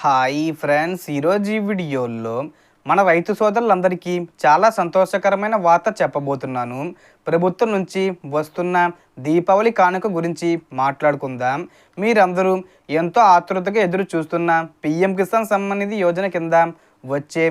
Hi friends. ఈరోజు ఈ వీడియోలో మన రైతు సోదరులందరికీ చాలా సంతోషకరమైన వార్త చెప్పబోతున్నాను. ప్రభుత్వం నుంచి వస్తున్న దీపావళి కానుక గురించి మాట్లాడుకుందాం. మీరందరూ ఎంతో ఆతృతగా ఎదురు చూస్తున్న పిఎం కిసాన్ సంబంధిత యోజన కింద వచ్చే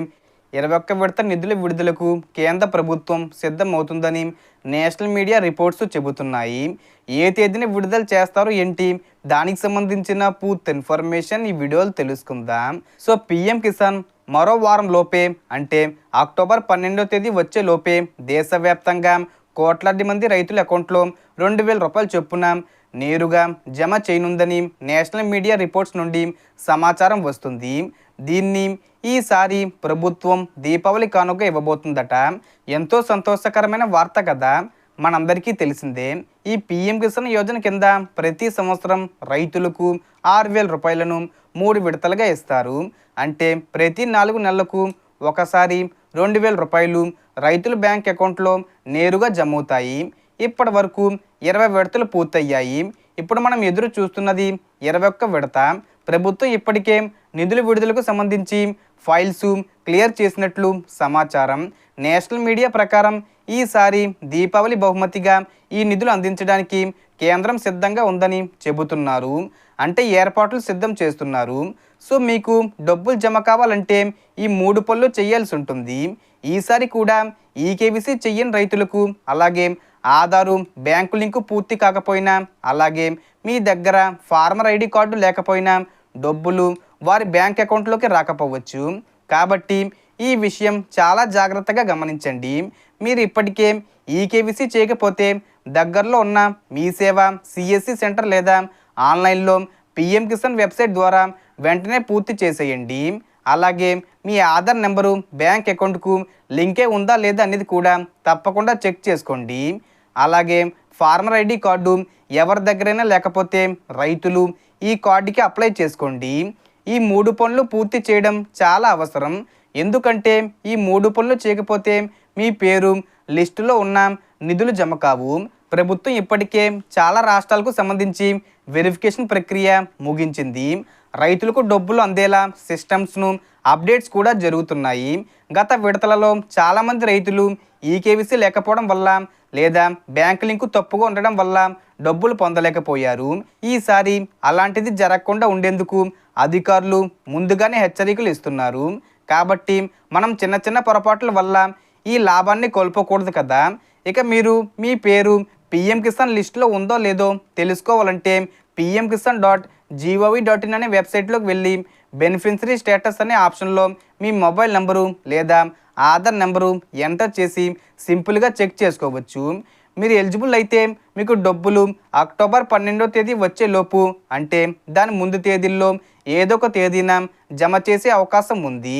ఇరవై ఒక్క విడత నిధుల విడుదలకు కేంద్ర ప్రభుత్వం సిద్ధమవుతుందని నేషనల్ మీడియా రిపోర్ట్స్ చెబుతున్నాయి. ఏ తేదీన విడుదల చేస్తారు ఏంటి? దానికి సంబంధించిన పూర్తి ఇన్ఫర్మేషన్ ఈ వీడియోలో తెలుసుకుందాం. సో పిఎం కిసాన్ మరో వారం లోపే అంటే అక్టోబర్ పన్నెండో తేదీ వచ్చే లోపే దేశవ్యాప్తంగా కోట్లాది మంది రైతుల అకౌంట్లో రెండు వేల రూపాయలు చొప్పున నేరుగా జమ చేయనుందని నేషనల్ మీడియా రిపోర్ట్స్ నుండి సమాచారం వస్తుంది. దీన్ని ఈసారి ప్రభుత్వం దీపావళి కానుక ఇవ్వబోతుందట. ఎంతో సంతోషకరమైన వార్త కదా. మనందరికీ తెలిసిందే ఈ పిఎం కిసాన్ యోజన కింద ప్రతి సంవత్సరం రైతులకు ఆరు వేల రూపాయలను మూడు విడతలుగా ఇస్తారు. అంటే ప్రతి నాలుగు నెలలకు ఒకసారి రెండు వేల రూపాయలు రైతుల బ్యాంక్ అకౌంట్లో నేరుగా జమ అవుతాయి ఇప్పటి వరకు ఇరవై విడతలు పూర్తయ్యాయి. ఇప్పుడు మనం ఎదురు చూస్తున్నది ఇరవై ఒక్క విడత. ప్రభుత్వం ఇప్పటికే నిధుల విడుదలకు సంబంధించి ఫైల్స్ క్లియర్ చేసినట్లు సమాచారం. నేషనల్ మీడియా ప్రకారం ఈసారి దీపావళి బహుమతిగా ఈ నిధులు అందించడానికి కేంద్రం సిద్ధంగా ఉందని చెబుతున్నారు. అంటే ఏర్పాట్లు సిద్ధం చేస్తున్నారు. సో మీకు డబ్బులు జమ కావాలంటే ఈ మూడు పనులు చేయాల్సి ఉంటుంది. ఈసారి కూడా ఈకేబీసీ చెయ్యని రైతులకు అలాగే ఆధారు బ్యాంకు లింకు పూర్తి కాకపోయినా అలాగే మీ దగ్గర ఫార్మర్ ఐడి కార్డు లేకపోయినా డబ్బులు వారి బ్యాంక్ అకౌంట్లోకి రాకపోవచ్చు. కాబట్టి ఈ విషయం చాలా జాగ్రత్తగా గమనించండి. మీరు ఇప్పటికే ఈకేవీసీ చేయకపోతే దగ్గరలో ఉన్న మీ సేవ సిఎస్సి సెంటర్ లేదా ఆన్లైన్లో పిఎం కిసాన్ వెబ్సైట్ ద్వారా వెంటనే పూర్తి చేసేయండి. అలాగే మీ ఆధార్ నెంబరు బ్యాంక్ అకౌంట్కు లింకే ఉందా లేదా అనేది కూడా తప్పకుండా చెక్ చేసుకోండి. అలాగే ఫార్మర్ ఐడి కార్డు ఎవరి దగ్గరైనా లేకపోతే రైతులు ఈ కార్డుకి అప్లై చేసుకోండి. ఈ మూడు పనులు పూర్తి చేయడం చాలా అవసరం. ఎందుకంటే ఈ మూడు పనులు చేయకపోతే మీ పేరు లిస్టులో ఉన్న నిధులు జమ కావు. ప్రభుత్వం ఇప్పటికే చాలా రాష్ట్రాలకు సంబంధించి వెరిఫికేషన్ ప్రక్రియ ముగించింది. రైతులకు డబ్బులు అందేలా సిస్టమ్స్ను అప్డేట్స్ కూడా జరుగుతున్నాయి. గత విడతలలో చాలామంది రైతులు ఈకేవీసీ లేకపోవడం వల్ల లేదా బ్యాంక్ లింకు తప్పుగా ఉండడం వల్ల డబ్బులు పొందలేకపోయారు. ఈసారి అలాంటిది జరగకుండా ఉండేందుకు అధికారులు ముందుగానే హెచ్చరికలు ఇస్తున్నారు. కాబట్టి మనం చిన్న చిన్న పొరపాట్ల వల్ల ఈ లాభాన్ని కోల్పోకూడదు కదా. ఇక మీరు మీ పేరు పిఎం కిసాన్ లిస్టులో ఉందో లేదో తెలుసుకోవాలంటే PM Kisan dot G O V dot in అనే వెబ్సైట్లోకి వెళ్ళి బెనిఫిషరీ స్టేటస్ అనే ఆప్షన్లో మీ మొబైల్ నెంబరు లేదా ఆధార్ నెంబరు ఎంటర్ చేసి సింపుల్గా చెక్ చేసుకోవచ్చు. మీరు ఎలిజిబుల్ అయితే మీకు డబ్బులు అక్టోబర్ పన్నెండో తేదీ వచ్చే లోపు అంటే దాని ముందు తేదీల్లో ఏదో ఒక తేదీన జమ చేసే అవకాశం ఉంది.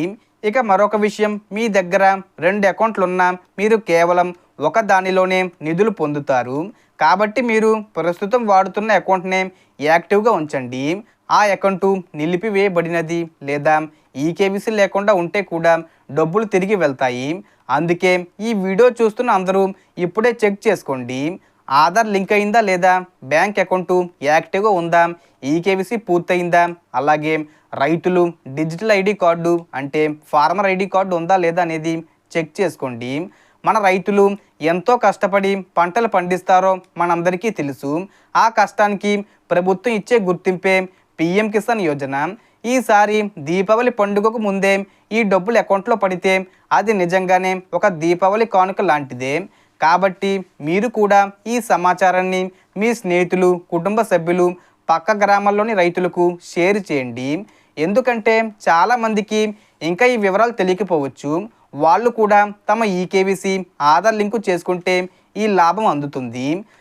ఇక మరొక విషయం మీ దగ్గర రెండు అకౌంట్లు ఉన్నా మీరు కేవలం ఒక దానిలోనే నిధులు పొందుతారు. కాబట్టి మీరు ప్రస్తుతం వాడుతున్న అకౌంట్నే యాక్టివ్గా ఉంచండి. ఆ అకౌంటు నిలిపివేయబడినది లేదా ఈకేవీసీ లేకుండా ఉంటే కూడా డబ్బులు తిరిగి వెళ్తాయి. అందుకే ఈ వీడియో చూస్తున్న అందరూ ఇప్పుడే చెక్ చేసుకోండి. ఆధార్ లింక్ అయిందా లేదా? బ్యాంక్ అకౌంటు యాక్టివ్గా ఉందా? ఈకేవీసీ పూర్తయిందా? అలాగే రైతులు డిజిటల్ ఐడి కార్డు అంటే ఫార్మర్ ఐడి కార్డు ఉందా లేదా అనేది చెక్ చేసుకోండి. మన రైతులు ఎంతో కష్టపడి పంటలు పండిస్తారో మనందరికీ తెలుసు. ఆ కష్టానికి ప్రభుత్వం ఇచ్చే గుర్తింపే పిఎం కిసాన్ యోజన. ఈసారి దీపావళి పండుగకు ముందే ఈ డబ్బులు అకౌంట్లో పడితే అది నిజంగానే ఒక దీపావళి కానుక లాంటిదే. కాబట్టి మీరు కూడా ఈ సమాచారాన్ని మీ స్నేహితులు కుటుంబ సభ్యులు పక్క గ్రామాల్లోని రైతులకు షేర్ చేయండి. ఎందుకంటే చాలామందికి ఇంకా ఈ వివరాలు తెలియకపోవచ్చు. వాళ్ళు కూడా తమ ఈకేవీసీ ఆధార్ లింకు చేసుకుంటే ఈ లాభం అందుతుంది.